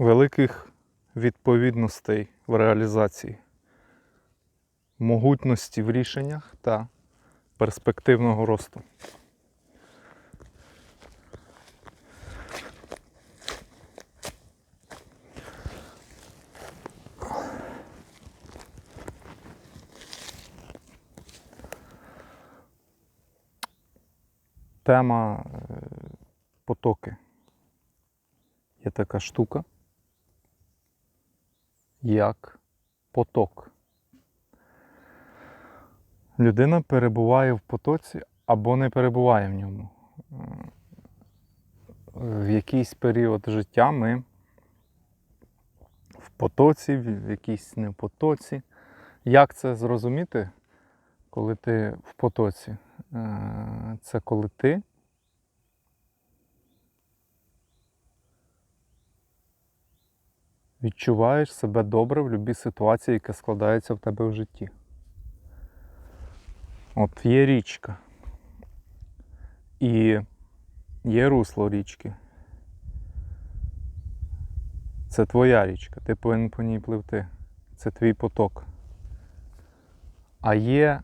великих відповідностей в реалізації, могутності в рішеннях та перспективного росту. Тема е, потоки. Є така штука, як поток. Людина перебуває в потоці або не перебуває в ньому. В якийсь період життя ми в потоці, в якійсь не потоці. Як це зрозуміти, коли ти в потоці? Е, Це коли ти відчуваєш себе добре в будь-якій ситуації, яка складається в тебе в житті. От є річка. І є русло річки. Це твоя річка, ти повинен по ній пливти. Це твій поток. А є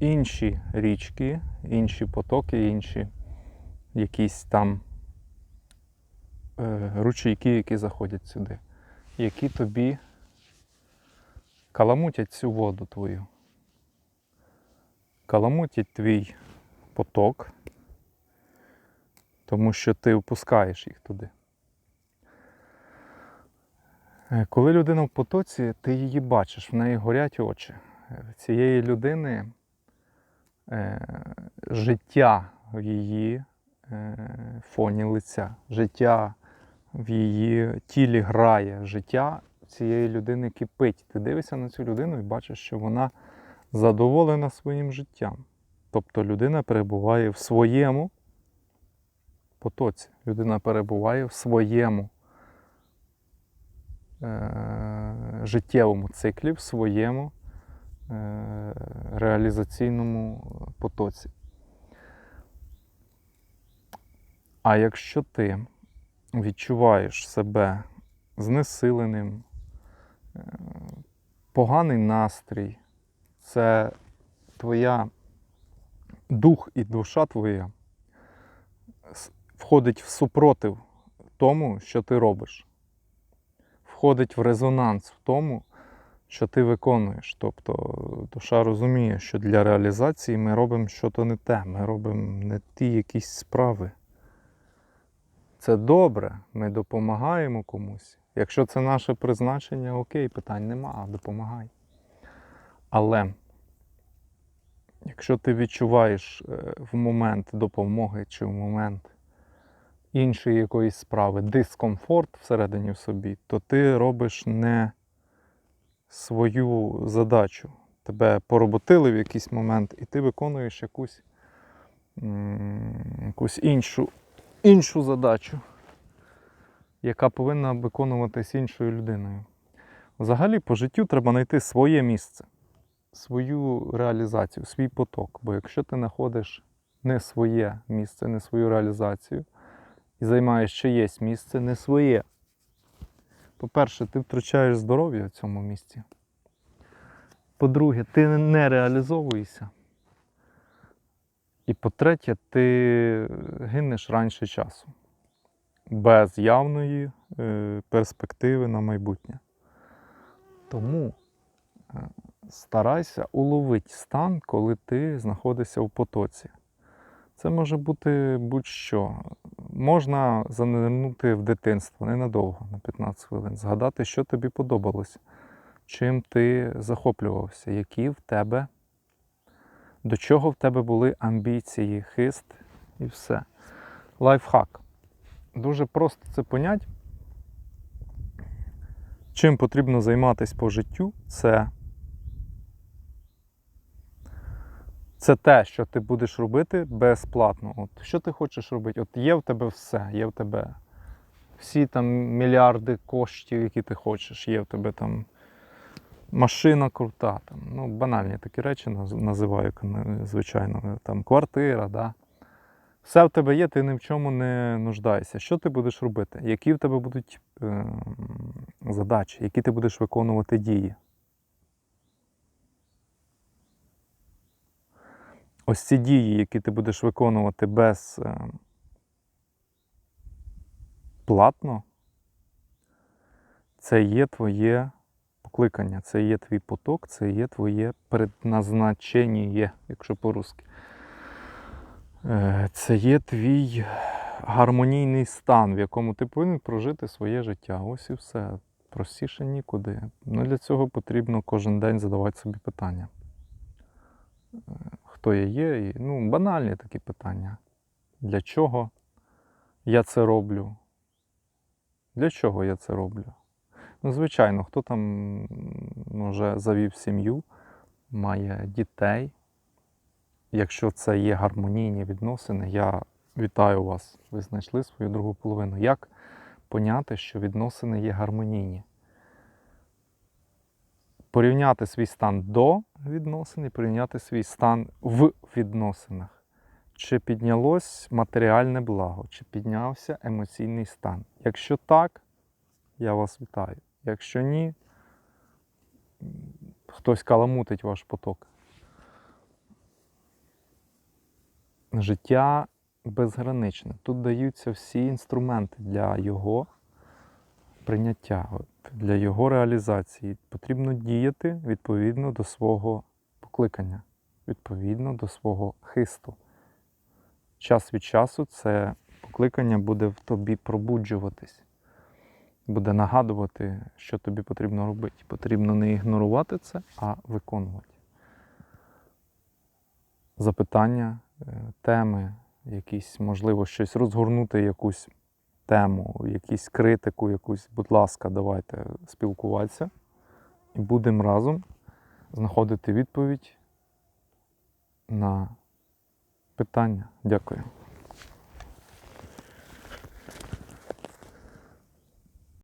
інші річки, інші потоки, інші якісь там ручейки, які заходять сюди, які тобі каламутять цю воду твою. Каламутять твій поток, тому що ти впускаєш їх туди. Е, Коли людина в потоці, ти її бачиш, в неї горять очі. Е, цієї людини е, життя в її е, фоні лиця, життя в її тілі грає, життя цієї людини кипить. Ти дивишся на цю людину і бачиш, що вона задоволена своїм життям. Тобто людина перебуває в своєму потоці. Людина перебуває в своєму е- життєвому циклі, в своєму е- реалізаційному потоці. А якщо ти відчуваєш себе знесиленим, е, поганий настрій, це твоя дух і душа твоя входить в супротив тому, що ти робиш, входить в резонанс в тому, що ти виконуєш. Тобто душа розуміє, що для реалізації ми робимо щось не те, ми робимо не ті якісь справи. Це добре, ми допомагаємо комусь. Якщо це наше призначення, окей, питань нема, допомагай. Але якщо ти відчуваєш е, в момент допомоги чи в момент іншої якоїсь справи дискомфорт всередині в собі, то ти робиш не свою задачу. Тебе пороботили в якийсь момент, і ти виконуєш якусь, якусь іншу, іншу задачу, яка повинна виконуватись іншою людиною. Взагалі, по життю треба знайти своє місце, свою реалізацію, свій поток. Бо якщо ти знаходиш не своє місце, не свою реалізацію і займаєш чиєсь місце, не своє. По-перше, ти втрачаєш здоров'я в цьому місці. По-друге, ти не реалізовуєшся. І по-третє, ти гинеш раніше часу, без явної е, перспективи на майбутнє. Тому е, старайся уловити стан, коли ти знаходишся в потоці. Це може бути будь-що. Можна занирнути в дитинство ненадовго, на 15 хвилин, згадати, що тобі подобалось, чим ти захоплювався, які в тебе, до чого в тебе були амбіції, хист і все. Лайфхак. Дуже просто це понять. Чим потрібно займатися по життю, це це те, що ти будеш робити безплатно. От Що ти хочеш робити? От є в тебе все, є в тебе всі там мільярди коштів, які ти хочеш, є в тебе там машина крута, там, ну, банальні такі речі називаю, звичайно, там квартира, да? Все в тебе є, ти ні в чому не нуждаєшся. Що ти будеш робити? Які в тебе будуть е, задачі, які ти будеш виконувати дії? Ось ці дії, які ти будеш виконувати без е, платно, це є твоє покликання, це є твій поток, це є твоє предназначення, якщо по-русски. Е, Це є твій гармонійний стан, в якому ти повинен прожити своє життя. Ось і все. Простіше нікуди. Ну, для цього потрібно кожен день задавати собі питання. Е, Хто я є? І, ну, банальні такі питання. Для чого я це роблю? Для чого я це роблю? Ну, звичайно, хто там вже завів сім'ю, має дітей. Якщо це є гармонійні відносини, я вітаю вас. Ви знайшли свою другу половину. Як поняти, що відносини є гармонійні? Порівняти свій стан до відносин і порівняти свій стан в відносинах. Чи піднялось матеріальне благо, чи піднявся емоційний стан? Якщо так, я вас вітаю. Якщо ні, хтось каламутить ваш поток. Життя безграничне. Тут даються всі інструменти для його прийняття, для його реалізації. Потрібно діяти відповідно до свого покликання, відповідно до свого хисту. Час від часу це покликання буде в тобі пробуджуватись, буде нагадувати, що тобі потрібно робити. Потрібно не ігнорувати це, а виконувати. Запитання, е, теми, якісь, можливо, щось розгорнути, якусь тему, якусь критику, якусь, будь ласка, давайте спілкуватися і будемо разом знаходити відповідь на питання. Дякую.